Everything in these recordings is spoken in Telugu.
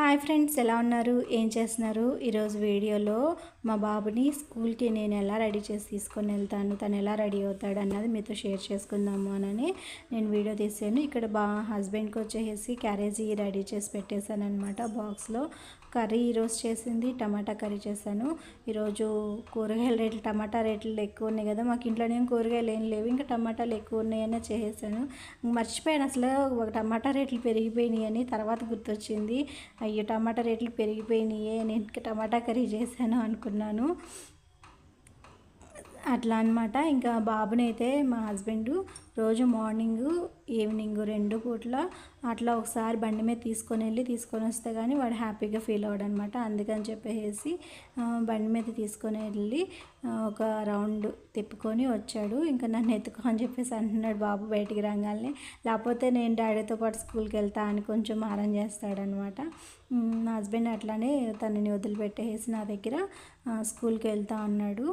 హాయ్ ఫ్రెండ్స్ ఎలా ఉన్నారు? ఏం చేస్తున్నారు? ఈరోజు వీడియోలో మా బాబుని స్కూల్కి నేను ఎలా రెడీ చేసి తీసుకొని వెళ్తాను తను ఎలా రెడీ అవుతాడు అన్నది మీతో షేర్ చేసుకుందాము అని నేను వీడియో తీసాను. ఇక్కడ బా హస్బెండ్కి వచ్చేసి క్యారేజీ రెడీ చేసి పెట్టేశాను అనమాట బాక్స్లో కర్రీ ఈరోజు చేసింది టమాటా కర్రీ చేశాను. ఈరోజు కూరగాయల రేట్లు టమాటా రేట్లు ఎక్కువ ఉన్నాయి కదా. మాకు ఇంట్లోనే కూరగాయలు ఏం లేవు ఇంకా టమాటాలు ఎక్కువ ఉన్నాయని చేసేసాను. మర్చిపోయాను అసలు ఒక టమాటా రేట్లు పెరిగిపోయినాయి అని తర్వాత గుర్తొచ్చింది. అయ్యో టమాటా రేట్లు పెరిగిపోయినాయే నేను టమాటా కర్రీ చేశాను అనుకున్నాను. అట్లా అనమాట ఇంకా బాబునైతే మా హస్బెండ్ రోజు మార్నింగ్ ఈవినింగ్ రెండు పూట్ల అట్లా ఒకసారి బండి మీద తీసుకొని వెళ్ళి తీసుకొని వస్తే కానీ వాడు హ్యాపీగా ఫీల్ అవ్వడం అనమాట అందుకని చెప్పేసి బండి మీద తీసుకొని వెళ్ళి ఒక రౌండ్ తిప్పుకొని వచ్చాడు. ఇంకా నన్ను ఎత్తుకో అని చెప్పేసి అంటున్నాడు బాబు బయటికి రంగాలని. లేకపోతే నేను డాడీతో పాటు స్కూల్కి వెళ్తా అని కొంచెం మారం చేస్తాడనమాట నా హస్బెండ్ అట్లానే తనని వదిలిపెట్టేసి నా దగ్గర స్కూల్కి వెళ్తా అన్నాడు.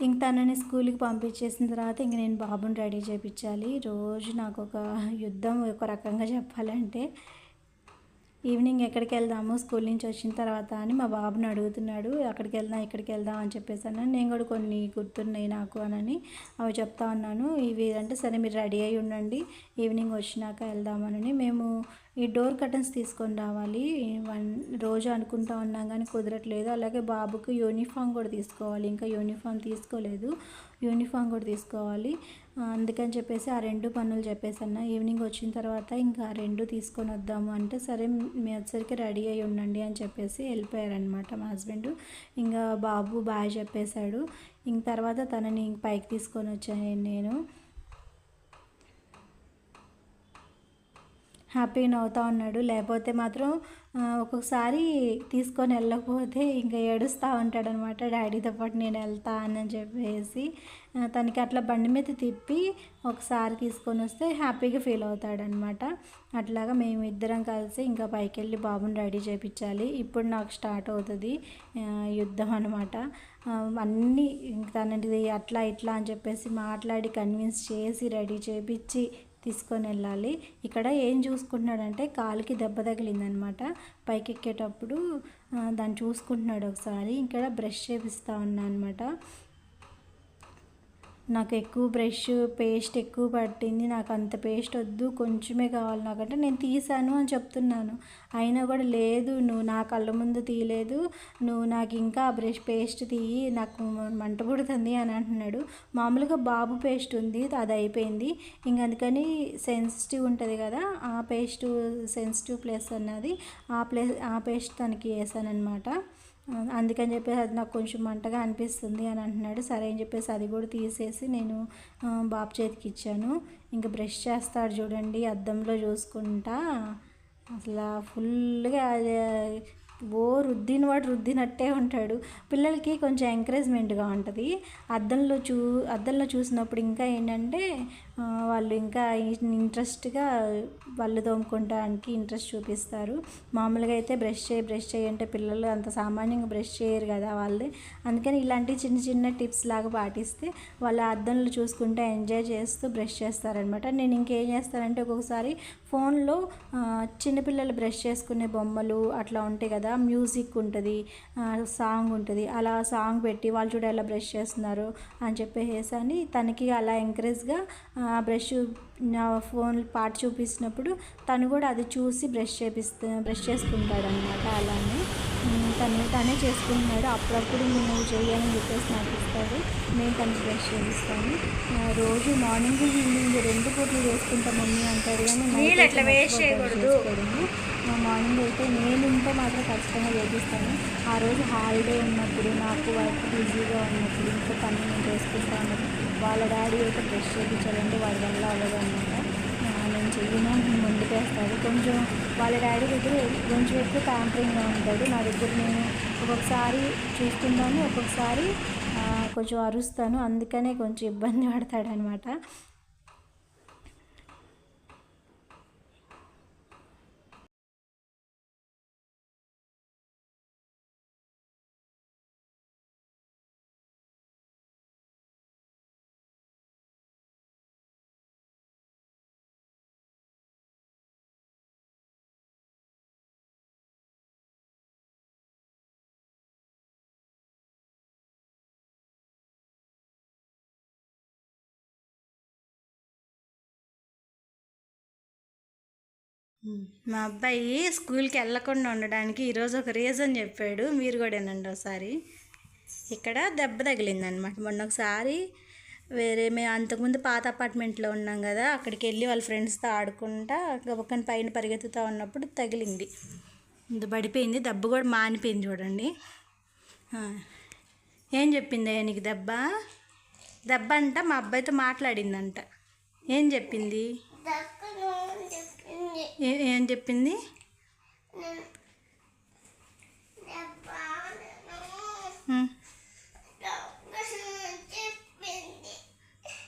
ఇంక తనని స్కూల్కి పంపించేసిన తర్వాత ఇంక నేను బాబుని రెడీ చేయించాలి రోజు నాకు ఒక యుద్ధం ఒక రకంగా చెప్పాలంటే ఈవినింగ్ ఎక్కడికి వెళ్దాము స్కూల్ నుంచి వచ్చిన తర్వాత అని మా బాబుని అడుగుతున్నాడు అక్కడికి వెళ్దాం ఇక్కడికి వెళ్దాం అని చెప్పేసి అన్నాను. నేను కూడా కొన్ని గుర్తున్నాయి నాకు అని అవి చెప్తా ఉన్నాను. ఇవి అంటే సరే మీరు రెడీ అయి ఉండండి ఈవినింగ్ వచ్చినాక వెళ్దామనని మేము ఈ డోర్ కర్టన్స్ తీసుకొని రావాలి. వన్ రోజు అనుకుంటా ఉన్నాం కానీ కుదరట్లేదు. అలాగే బాబుకి యూనిఫామ్ కూడా తీసుకోవాలి. ఇంకా యూనిఫామ్ తీసుకోలేదు. యూనిఫామ్ కూడా తీసుకోవాలి. అందుకని చెప్పేసి ఆ రెండు పనులు చెప్పేసన్న. ఈవినింగ్ వచ్చిన తర్వాత ఇంకా ఆ రెండు తీసుకొని వద్దాము అంటే సరే మీ వచ్చరికి రెడీ అయి ఉండండి అని చెప్పేసి వెళ్ళిపోయారనమాట మా హస్బెండ్. ఇంకా బాబు బాయ్ చెప్పేశాడు. ఇంక తర్వాత తనని పైకి తీసుకొని వచ్చాను నేను. హ్యాపీగా నవ్వుతూ ఉన్నాడు. లేకపోతే మాత్రం ఒక్కొక్కసారి తీసుకొని వెళ్ళకపోతే ఇంకా ఏడుస్తూ ఉంటాడనమాట. డాడీతో పాటు నేను వెళ్తా అని చెప్పేసి తనకి అట్లా బండి మీద తిప్పి ఒకసారి తీసుకొని వస్తే హ్యాపీగా ఫీల్ అవుతాడనమాట. అట్లాగా మేము ఇద్దరం కలిసి ఇంకా పైకి వెళ్ళి బాబుని రెడీ చేయించాలి ఇప్పుడు నాకు స్టార్ట్ అవుతుంది యుద్ధం అనమాట. అన్నీ తనది అట్లా ఇట్లా అని చెప్పేసి మాట్లాడి కన్విన్స్ చేసి రెడీ చేయించి తీసుకొని వెళ్ళాలి. ఇక్కడ ఏం చూసుకుంటున్నాడంటే కాలుకి దెబ్బ తగిలిందనమాట. పైకి ఎక్కేటప్పుడు దాన్ని చూసుకుంటున్నాడు ఒకసారి. ఇక్కడ బ్రష్ చేపిస్తా ఉన్నా అనమాట. నాకు ఎక్కువ బ్రష్ పేస్ట్ ఎక్కువ పట్టింది. నాకు అంత పేస్ట్ వద్దు కొంచెమే కావాలి నాకంటే. నేను తీసాను అని చెప్తున్నాను. అయినా కూడా లేదు నువ్వు నా కళ్ళ ముందు తీయలేదు. నువ్వు నాకు ఇంకా ఆ బ్రష్ పేస్ట్ తీయి నాకు మంట పుడుతుంది అని అంటున్నాడు. మామూలుగా బాబు పేస్ట్ ఉంది అది అయిపోయింది. ఇంక అందుకని సెన్సిటివ్ ఉంటుంది కదా ఆ పేస్ట్ సెన్సిటివ్ ప్లేస్ అన్నది ఆ ప్లేస్ ఆ పేస్ట్ తనకి వేసాను అందుకని చెప్పేసి అది నాకు కొంచెం మంటగా అనిపిస్తుంది అని అంటున్నాడు. సరే అని చెప్పేసి అది కూడా తీసేసి నేను బాబు చేతికి ఇచ్చాను. ఇంకా బ్రష్ చేస్తాడు చూడండి అద్దంలో చూసుకుంటా. అసలు ఫుల్గా ఓ రుద్దిన వాడు రుద్దినట్టే ఉంటాడు. పిల్లలకి కొంచెం ఎంకరేజ్మెంట్గా ఉంటుంది. అద్దంలో చూ అద్దంలో చూసినప్పుడు ఇంకా ఏంటంటే వాళ్ళు ఇంకా ఇంట్రెస్ట్గా పళ్ళు తోముకోవడానికి ఇంట్రెస్ట్ చూపిస్తారు. మామూలుగా అయితే బ్రష్ చేయి బ్రష్ చేయి అంటే పిల్లలు అంత సామాన్యంగా బ్రష్ చేయరు కదా వాళ్ళది అందుకని ఇలాంటి చిన్న చిన్న టిప్స్ లాగా పాటిస్తే వాళ్ళ అద్దంలో చూసుకుంటే ఎంజాయ్ చేస్తూ బ్రష్ చేస్తారనమాట. నేను ఇంకేం చేస్తానంటే ఒక్కొక్కసారి ఫోన్లో చిన్నపిల్లలు బ్రష్ చేసుకునే బొమ్మలు అట్లా ఉంటాయి కదా మ్యూజిక్ ఉంటుంది సాంగ్ ఉంటుంది అలా సాంగ్ పెట్టి వాళ్ళు చూడ ఎలా బ్రష్ చేస్తున్నారు అని చెప్పేసి అని తనకి అలా ఎంకరేజ్గా బ్రష్ నా ఫోన్ పాట చూపిస్తున్నప్పుడు తను కూడా అది చూసి బ్రష్ చేపిస్తూ బ్రష్ చేసుకుంటాడు అనమాట అలానే తను తనే చేసుకుంటున్నాడు. అప్పుడప్పుడు నువ్వు చేయని చెప్పేసి నాకు ఇస్తాడు. నేను తను బ్రష్ చేపిస్తాను. రోజు మార్నింగ్ ఈవినింగ్ రెండు పూటలు చేసుకుంటా మమ్మీ అంటాడు కానీ మార్నింగ్ అయితే నేను ఉంటే మాత్రం ఖచ్చితంగా చేపిస్తాను. ఆ రోజు హాలిడే ఉన్నప్పుడు నాకు వర్క్ బిజీగా ఉన్నప్పుడు ఇంట్లో పని నేను చేసుకుంటా ఉన్నప్పుడు వాళ్ళ డాడీ అయితే బ్రష్ చేయించాలంటే వాడి వల్ల అవ్వదు అనమాట నేను చెయ్యను ముందుకేస్తాడు కొంచెం వాళ్ళ డాడీ దగ్గర కొంచెం ఎక్కువ ట్యాంపరింగ్గా ఉంటాడు. నా దగ్గర నేను ఒక్కొక్కసారి చూసుకుంటాను ఒక్కొక్కసారి కొంచెం అరుస్తాను. అందుకనే కొంచెం ఇబ్బంది పడతాడనమాట మా అబ్బాయి స్కూల్కి వెళ్ళకుండా ఉండడానికి ఈరోజు ఒక రీజన్ చెప్పాడు. మీరు కూడా వినండి ఒకసారి. ఇక్కడ దెబ్బ తగిలిందనమాట మొన్న ఒకసారి వేరే మేము అంతకుముందు పాత అపార్ట్మెంట్లో ఉన్నాం కదా అక్కడికి వెళ్ళి వాళ్ళ ఫ్రెండ్స్తో ఆడుకుంటా గబక్కని పైన పరిగెత్తుతూ ఉన్నప్పుడు తగిలింది. ఇంత పడిపోయింది దెబ్బ కూడా మానిపోయింది చూడండి. ఏం చెప్పింది నీకు దెబ్బ? దెబ్బ అంట మా అబ్బాయితో మాట్లాడిందంట. ఏం చెప్పింది? చెప్పింది. ఏ- చెప్పింది?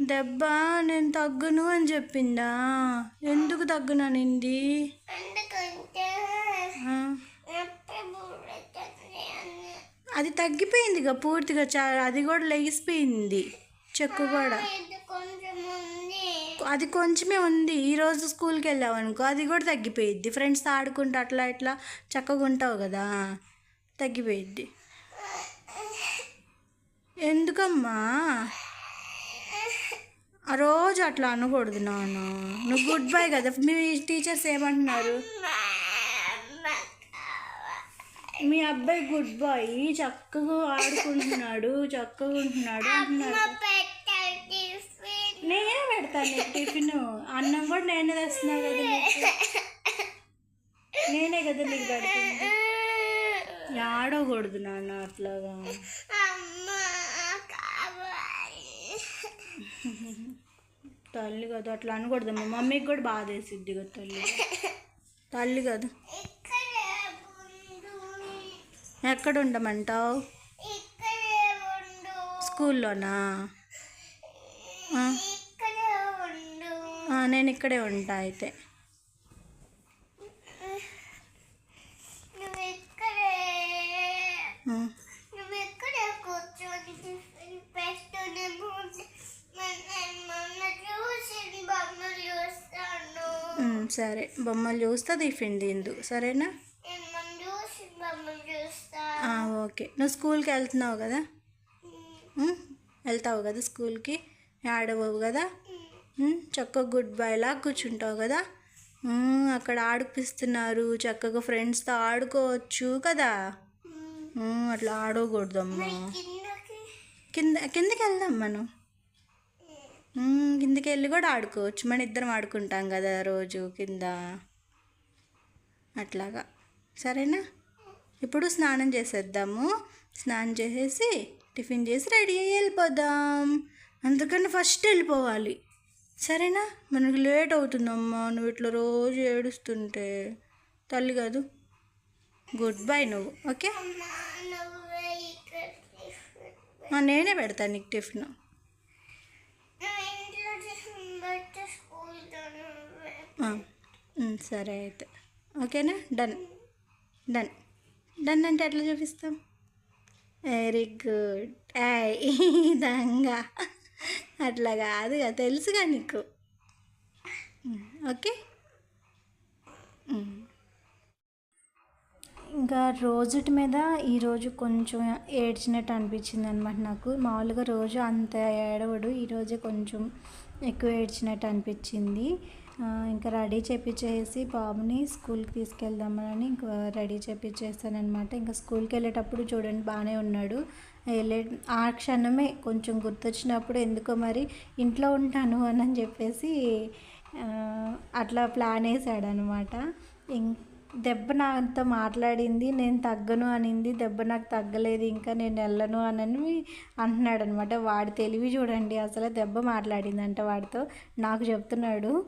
దెబ్బ నేను తగ్గును అని చెప్పిందా? ఎందుకు తగ్గుననింది అది తగ్గిపోయిందిగా పూర్తిగా చా అది కూడా లెగిసిపోయింది చెక్కు కూడా. అది కొంచెమే ఉంది. ఈరోజు స్కూల్కి వెళ్ళావు అనుకో అది కూడా తగ్గిపోయిద్ది. ఫ్రెండ్స్తో ఆడుకుంటూ అట్లా ఇట్లా చక్కగా ఉంటావు కదా. తగ్గిపోయిద్ది. ఎందుకమ్మా? ఆ రోజు అట్లా అనకూడదు నాను నువ్వు గుడ్ బై కదా. మీ టీచర్స్ ఏమంటున్నారు? మీ అబ్బాయి గుడ్ బాయ్ చక్కగా ఆడుకుంటున్నాడు చక్కగా ఉంటున్నాడు అంటున్నాడు నేనే పెడతాను టిఫిన్. అన్నం కూడా నేనే తెస్తున్నా కదా నేనే కదా నీకు పెడుతుంది ఆడకూడదు నాన్న అట్లాగా. తల్లి కదా అట్లా అనకూడదు మా మమ్మీకి కూడా బాధ వేసిద్ది కదా తల్లి. తల్లి కదా. ఎక్కడ ఉండమంటావు? స్కూల్లోనా ఆ, ఇక్కడే ఉండు ఆ, నేను ఇక్కడే ఉంటా అయితే. సరే. బొమ్మలు చూస్తా టిఫిన్ తిందు సరేనా? ఓకే. నువ్వు స్కూల్కి వెళ్తున్నావు కదా? వెళ్తావు కదా స్కూల్కి? ఆడవవు కదా? చక్కగా గుడ్ బై కూర్చుంటావు కదా? అక్కడ ఆడిపిస్తున్నారు. చక్కగా ఫ్రెండ్స్తో ఆడుకోవచ్చు కదా? అట్లా ఆడకూడదమ్మా. కింద కిందకి వెళ్దాం మనం. కిందకి వెళ్ళి కూడా ఆడుకోవచ్చు. మన ఇద్దరం ఆడుకుంటాం కదా రోజు కింద. అట్లాగా. సరేనా? ఇప్పుడు స్నానం చేసేద్దాము. స్నానం చేసేసి టిఫిన్ చేసి రెడీ అయ్యి వెళ్ళిపోదాం. అందుకని ఫస్ట్ వెళ్ళిపోవాలి. సరేనా? మనకి లేట్ అవుతుందమ్మా నువ్వు ఇట్లా రోజు ఏడుస్తుంటే. తల్లి కాదు. గుడ్ బై నువ్వు ఓకే? నేనే పెడతాను నీకు టిఫిన్. సరే అయితే. ఓకేనా? డన్ డన్ డన్ అంటే ఎట్లా చూపిస్తాం? వెరీ గుడ్ ఐ దొంగ అట్లా కాదుగా తెలుసుగా నీకు. ఓకే? ఇంకా రోజుటి మీద ఈరోజు కొంచెం ఏడ్చినట్టు అనిపించింది అనమాట నాకు. మామూలుగా రోజు అంత ఏడవడు ఈరోజే కొంచెం ఎక్కువ ఏడ్చినట్టు అనిపించింది. ఇంకా రెడీ చేపించేసి బాబుని స్కూల్కి తీసుకెళ్దామని ఇంకా రెడీ చేపించేస్తానమాట ఇంకా స్కూల్కి వెళ్ళేటప్పుడు చూడండి బాగానే ఉన్నాడు. వెళ్ళే ఆ క్షణమే కొంచెం గుర్తొచ్చినప్పుడు ఎందుకో మరి ఇంట్లో ఉంటాను అని చెప్పేసి అట్లా ప్లాన్ వేసాడనమాట అనమాట దెబ్బ నాతో మాట్లాడింది నేను తగ్గను అనింది దెబ్బ నాకు తగ్గలేదు ఇంకా నేను వెళ్ళను అని అంటున్నాడు అనమాట వాడి తెలివి చూడండి అసలు దెబ్బ మాట్లాడిందంట వాడితో. నాకు చెప్తున్నాడు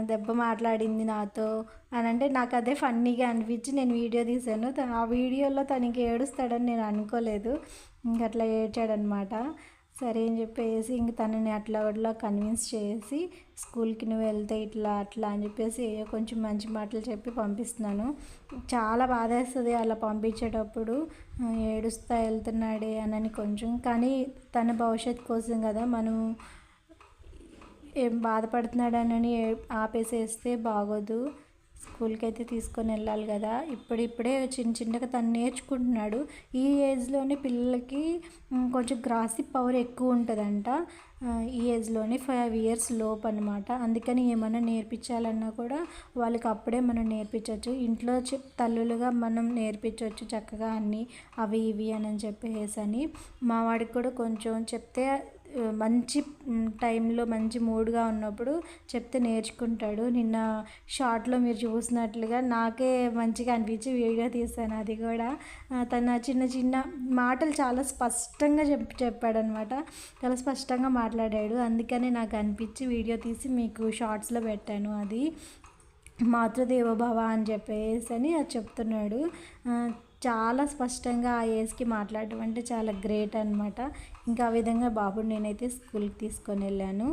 దెబ్బ మాట్లాడింది నాతో అని. అంటే నాకు అదే ఫన్నీగా అనిపించి నేను వీడియో తీశాను. త- ఆ వీడియోలో తనకి ఏడుస్తాడని నేను అనుకోలేదు. ఇంక అట్లా ఏడ్చాడనమాట. సరే అని చెప్పేసి ఇంక తనని అట్లా అట్లా కన్విన్స్ చేసి స్కూల్కి నువ్వు వెళ్తే ఇట్లా అట్లా అని చెప్పేసి ఏవో కొంచెం మంచి మాటలు చెప్పి పంపిస్తున్నాను. చాలా బాధేస్తుంది అలా పంపించేటప్పుడు. ఏడుస్తా వెళ్తున్నాడే అని కొంచెం. కానీ తన భవిష్యత్ కోసం కదా మనం ఏం బాధపడుతున్నాడనని ఏ- ఆపేసేస్తే బాగోదు. స్కూల్కి అయితే తీసుకొని వెళ్ళాలి కదా. ఇప్పుడిప్పుడే చిన్న చిన్నగా తను నేర్చుకుంటున్నాడు. ఈ ఏజ్లోనే పిల్లలకి కొంచెం గ్రాసిప్ పవర్ ఎక్కువ ఉంటుందంట. ఈ ఏజ్లోనే ఫైవ్ ఇయర్స్ లోపు అనమాట అందుకని ఏమైనా నేర్పించాలన్నా కూడా వాళ్ళకి అప్పుడే మనం నేర్పించవచ్చు ఇంట్లో చెప్ తల్లులుగా మనం నేర్పించవచ్చు చక్కగా అన్నీ అవి ఇవి అని చెప్పేసి అని. మా వాడికి కూడా కొంచెం చెప్తే మంచి టైంలో మంచి మూడ్గా ఉన్నప్పుడు చెప్తే నేర్చుకుంటాడు. నిన్న షార్ట్లో మీరు చూసినట్లుగా నాకే మంచిగా అనిపించి వీడియో తీశాను అది కూడా. తన చిన్న చిన్న మాటలు చాలా స్పష్టంగా చెప్ చెప్పాడనమాట. చాలా స్పష్టంగా మాట్లాడాడు. అందుకనే నాకు అనిపించి వీడియో తీసి మీకు షార్ట్స్లో పెట్టాను అది. మాతృదేవోభవ అని చెప్పేసి అని అది చెప్తున్నాడు. చాలా స్పష్టంగా ఆ ఏజ్కి మాట్లాడటం అంటే చాలా గ్రేట్ అనమాట ఇంకా ఆ విధంగా బాబుని నేనైతే స్కూల్కి తీసుకొని వెళ్ళాను.